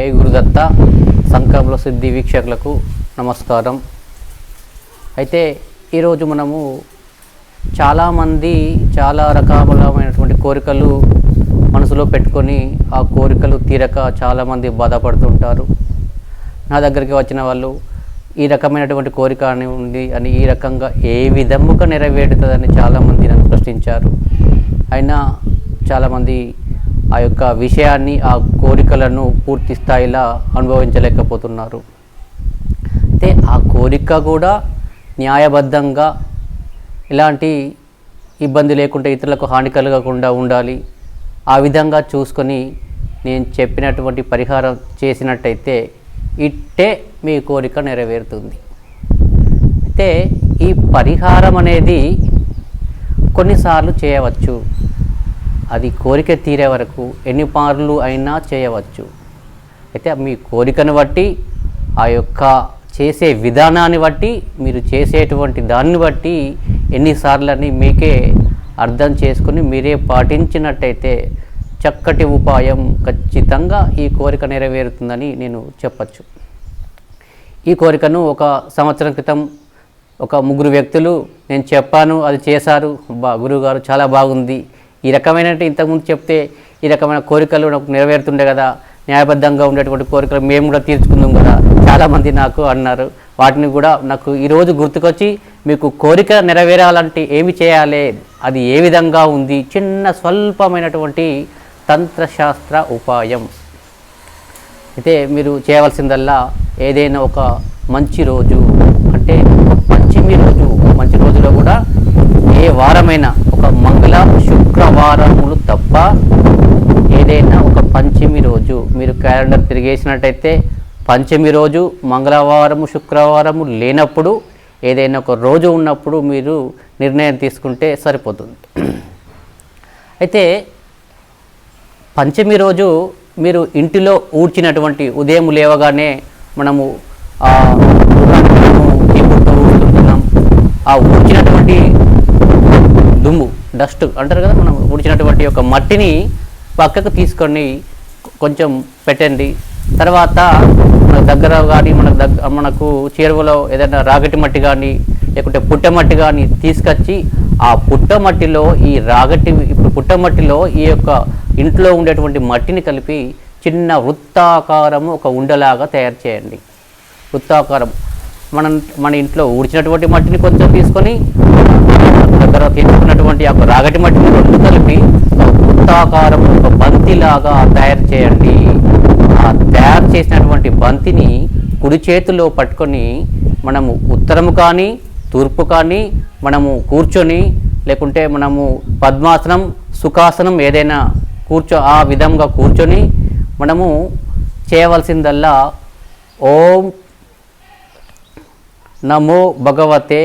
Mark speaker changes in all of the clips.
Speaker 1: జై గురుదత్త సంకల్ప సిద్ధి వీక్షకులకు నమస్కారం. అయితే ఈరోజు మనము చాలామంది చాలా రకాలమైనటువంటి కోరికలు మనసులో పెట్టుకొని ఆ కోరికలు తీరక చాలామంది బాధపడుతుంటారు. నా దగ్గరికి వచ్చిన వాళ్ళు ఈ రకమైనటువంటి కోరిక అని ఉంది అని ఈ రకంగా ఏ విధముగా నెరవేరుతుందని చాలామంది నన్ను ప్రశ్నించారు. అయినా చాలామంది ఆ యొక్క విషయాన్ని ఆ కోరికలను పూర్తి స్థాయిలో అనుభవించలేకపోతున్నారు. అయితే ఆ కోరిక కూడా న్యాయబద్ధంగా ఎలాంటి ఇబ్బంది లేకుండా ఇతరులకు హాని కలగకుండా ఉండాలి. ఆ విధంగా చూసుకొని నేను చెప్పినటువంటి పరిహారం చేసినట్టయితే ఇట్టే మీ కోరిక నెరవేరుతుంది. అయితే ఈ పరిహారం అనేది కొన్నిసార్లు చేయవచ్చు. అది కోరిక తీరే వరకు ఎన్ని పార్లు అయినా చేయవచ్చు. అయితే మీ కోరికను బట్టి ఆ యొక్క చేసే విధానాన్ని బట్టి మీరు చేసేటువంటి దాన్ని బట్టి ఎన్నిసార్లని మీకే అర్థం చేసుకుని మీరే పాటించినట్టయితే చక్కటి ఉపాయం ఖచ్చితంగా ఈ కోరిక నెరవేరుతుందని నేను చెప్పచ్చు. ఈ కోరికను ఒక సంవత్సరం క్రితం ఒక ముగ్గురు వ్యక్తులు నేను చెప్పాను అది చేశారు. బా గురువుగారు చాలా బాగుంది. ఈ రకమైన ఇంతకుముందు చెప్తే ఈ రకమైన కోరికలు నాకు నెరవేరుతుండే కదా న్యాయబద్ధంగా ఉండేటువంటి కోరికలు మేము కూడా తీర్చుకుందాం కదా చాలామంది నాకు అన్నారు. వాటిని కూడా నాకు ఈరోజు గుర్తుకొచ్చి మీకు కోరిక నెరవేరాలంటే ఏమి చేయాలి అది ఏ విధంగా ఉంది చిన్న స్వల్పమైనటువంటి తంత్రశాస్త్ర ఉపాయం. అయితే మీరు చేయవలసిందల్లా ఏదైనా ఒక మంచి రోజు అంటే ఒక రోజు మంచి రోజులో కూడా ఏ వారమైనా ఒక మంగళ వారములు తప్ప ఏదైనా ఒక పంచమి రోజు. మీరు క్యాలెండర్ తిరిగేసినట్టయితే పంచమి రోజు మంగళవారము శుక్రవారము లేనప్పుడు ఏదైనా ఒక రోజు ఉన్నప్పుడు మీరు నిర్ణయం తీసుకుంటే సరిపోతుంది. అయితే పంచమి రోజు మీరు ఇంటిలో ఊడ్చినటువంటి ఉదయం లేవగానే మనము ఆ ఆ ఊడ్చినటువంటి దుమ్ము డస్ట్ అంటారు కదా మనం ఉడిచినటువంటి యొక్క మట్టిని పక్కకు తీసుకొని కొంచెం పెట్టండి. తర్వాత మన దగ్గర కానీ మన దగ్గర మనకు చేరువలో ఏదైనా రాగటి మట్టి కానీ లేకుంటే పుట్టమట్టి కానీ తీసుకొచ్చి ఆ పుట్టమట్టిలో ఈ రాగటి ఇప్పుడు పుట్టమట్టిలో ఈ యొక్క ఇంట్లో ఉండేటువంటి మట్టిని కలిపి చిన్న వృత్తాకారము ఒక ఉండలాగా తయారు చేయండి. వృత్తాకారం. మనం మన ఇంట్లో ఊడ్చినటువంటి మట్టిని కొంచెం తీసుకొని దగ్గర తీసుకున్నటువంటి ఆ రాగటి మట్టిని రెండు కలిపి వృత్తాకారం ఒక బంతిలాగా తయారు చేయండి. ఆ తయారు చేసినటువంటి బంతిని కుడి చేతిలో పట్టుకొని మనము ఉత్తరము కానీ తూర్పు కానీ మనము కూర్చొని లేకుంటే మనము పద్మాసనం సుఖాసనం ఏదైనా కూర్చో ఆ విధంగా కూర్చొని మనము చేయవలసిందల్లా ఓం నమో భగవతే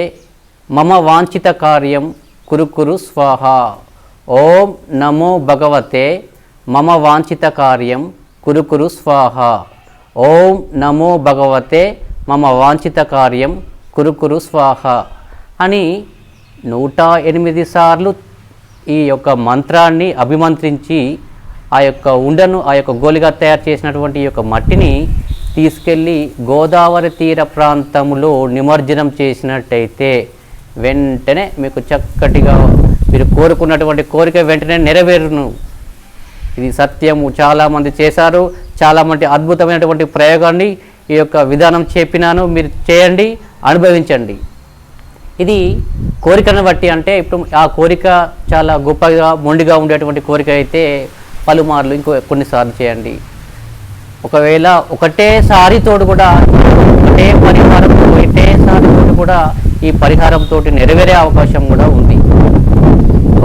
Speaker 1: మమ వాంఛిత కార్యం కురుకురు స్వాహ. ఓం నమో భగవతే మమ వాంఛిత కార్యం కురుకురు స్వాహ. ఓం నమో భగవతే మమ వాంఛిత కార్యం కురుకురు స్వాహ. అని నూట ఎనిమిది సార్లు ఈ యొక్క మంత్రాన్ని అభిమంత్రించి ఆ యొక్క ఉండను ఆ యొక్క గోలిగా తయారు చేసినటువంటి ఈ యొక్క మట్టిని తీసుకెళ్ళి గోదావరి తీర ప్రాంతంలో నిమజ్జనం చేసినట్టయితే వెంటనే మీకు చక్కటిగా మీరు కోరుకున్నటువంటి కోరిక వెంటనే నెరవేరును. ఇది సత్యము. చాలామంది చేశారు. చాలామంది అద్భుతమైనటువంటి ప్రయోగాన్ని ఈ యొక్క విధానం చెప్పినాను. మీరు చేయండి అనుభవించండి. ఇది కోరికను బట్టి అంటే ఇప్పుడు ఆ కోరిక చాలా గొప్పగా మొండిగా ఉండేటువంటి కోరిక అయితే పలుమార్లు ఇంకో కొన్నిసార్లు చేయండి. ఒకవేళ ఒకటేసారి తోడు కూడా ఒకటే పరిహారం ఒకటేసారి తోడు కూడా ఈ పరిహారంతో నెరవేరే అవకాశం కూడా ఉంది.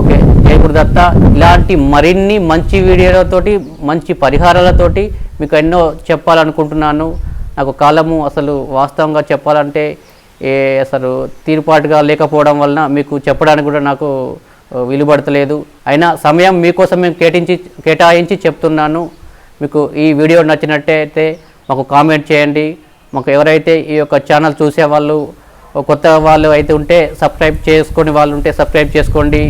Speaker 1: ఓకే? జయ గురుదత్త. ఇలాంటి మరిన్ని మంచి వీడియోలతోటి మంచి పరిహారాలతోటి మీకు ఎన్నో చెప్పాలనుకుంటున్నాను. నాకు కాలము అసలు వాస్తవంగా చెప్పాలంటే ఏ అసలు తీరుపాటుగా లేకపోవడం వలన మీకు చెప్పడానికి కూడా నాకు ఆ, వీలుపడతలేదు. అయినా సమయం మీకోసం మేము కేటాయించి కేటాయించి చెప్తున్నాను. మీకు ఈ వీడియో నచ్చినట్టయితే మాకు కామెంట్ చేయండి. మాకు ఎవరైతే ఈ యొక్క ఛానల్ చూసేవాళ్ళు కొత్త వాళ్ళు అయితే ఉంటే సబ్స్క్రైబ్ చేసుకొని వాళ్ళు ఉంటే సబ్స్క్రైబ్ చేసుకోండి.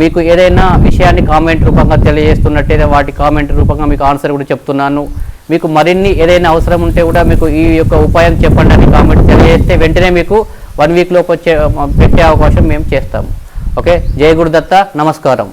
Speaker 1: మీకు ఏదైనా విషయాన్ని కామెంట్ రూపంగా తెలియజేస్తున్నట్టయితే వాటి కామెంట్ రూపంగా మీకు ఆన్సర్ కూడా చెప్తున్నాను. మీకు మరిన్ని ఏదైనా అవసరం ఉంటే కూడా మీకు ఈ యొక్క ఉపాయం చెప్పండి అని కామెంట్ తెలియజేస్తే వెంటనే మీకు వన్ వీక్లోకి వచ్చే పెట్టే అవకాశం మేము చేస్తాము. ఓకే జయ గురుదత్త నమస్కారం.